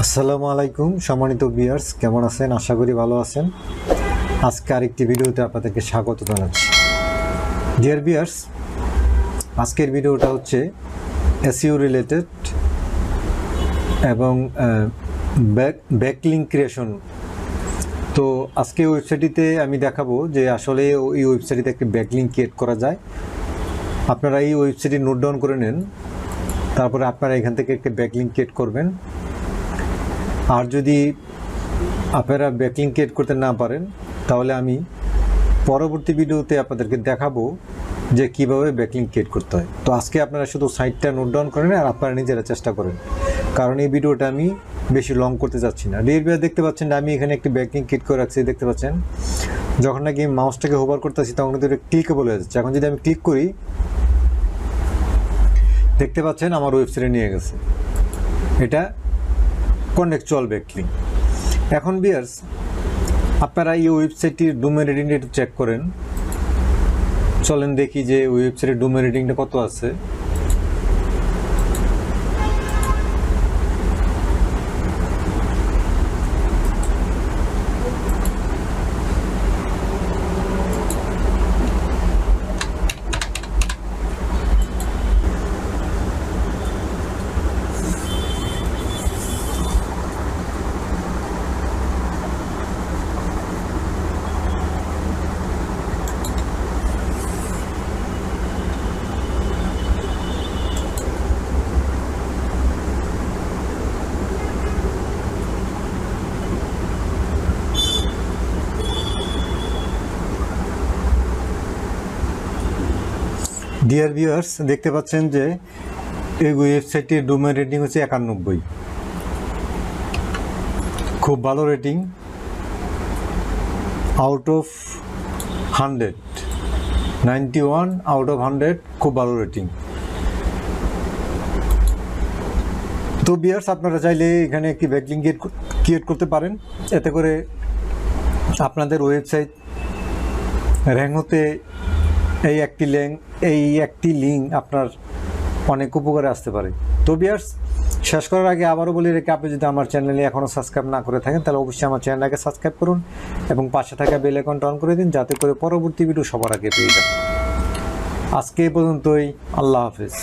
আসসালামু আলাইকুম, সম্মানিত বিয়ার্স কেমন আছেন? আশা করি ভালো আছেন। আজকে আরেকটি ভিডিওতে আপনাদেরকে স্বাগত জানাচ্ছি। ডিয়ার বিয়ার্স আজকের ভিডিওটা হচ্ছে এসইউ রিলেটেড এবং ব্যাক ব্যাকলিং ক্রিয়েশন তো আজকে ওয়েবসাইটটিতে আমি দেখাবো যে আসলে এই ওয়েবসাইটটিতে একটি ব্যাকলিং ক্রিয়েট করা যায়। আপনারা এই ওয়েবসাইটটি নোট ডাউন করে নেন, তারপরে আপনারা এখান থেকে একটি ব্যাকলিং ক্রিয়েট করবেন। আর যদি আপনারা ব্যাকলিং ক্রিয়েট করতে না পারেন, তাহলে আমি পরবর্তী ভিডিওতে আপনাদেরকে দেখাবো যে কীভাবে ব্যাকলিং ক্রিয়েট করতে হয়। তো আজকে আপনারা শুধু সাইটটা নোট ডাউন করেন আর আপনারা নিজেরা চেষ্টা করেন। কারণ এই ভিডিওটা আমি বেশি লং করতে যাচ্ছি না। বিয়ার দেখতে পাচ্ছেন আমি এখানে একটি ব্যাকলিং ক্রিয়েট করে রাখছি, দেখতে পাচ্ছেন? যখন নাকি মাউসটাকে হোভার করতেছি তখন কিন্তু ক্লিকে বলে যাচ্ছে। এখন যদি আমি ক্লিক করি, দেখতে পাচ্ছেন আমার ওয়েবসাইটে নিয়ে গেছে। এটা কন্টেকচুয়াল ব্যাকলিং। এখন বিয়ার্স, আপনারা এই ওয়েবসাইটটির ডোমেন রেটিংটা একটু চেক করেন। চলেন দেখি যে ওয়েবসাইটের ডোমেন রেটিংটা কত আছে। ডিয়ার ভিউয়ার্স দেখতে পাচ্ছেন যে এই ওয়েবসাইটটির ডোমেন রেটিং হচ্ছে একানব্বই। খুব ভালো rating out of hundred ninety one out of hundred খুব ভালো রেটিং তো বিয়ার্স আপনারা চাইলে এখানে একটি ব্যাকলিং ক্রিয়েট করতে পারেন। এতে করে আপনাদের ওয়েবসাইট র্যাঙ্ক হতে এই একটি লিঙ্ক এই একটি লিঙ্ক আপনার অনেক উপকারে আসতে পারে। তো বিয়ার্স শেষ করার আগে আবারও বলি রেখে আপনি যদি আমার চ্যানেলে এখনও সাবস্ক্রাইব না করে থাকেন, তাহলে অবশ্যই আমার চ্যানেলটাকে সাবস্ক্রাইব করুন এবং পাশে থাকা বেল আইকনটা অন করে দিন, যাতে করে পরবর্তী ভিডিও সবার আগে পেয়ে যান। আজকে এই পর্যন্তই। আল্লাহ হাফিজ।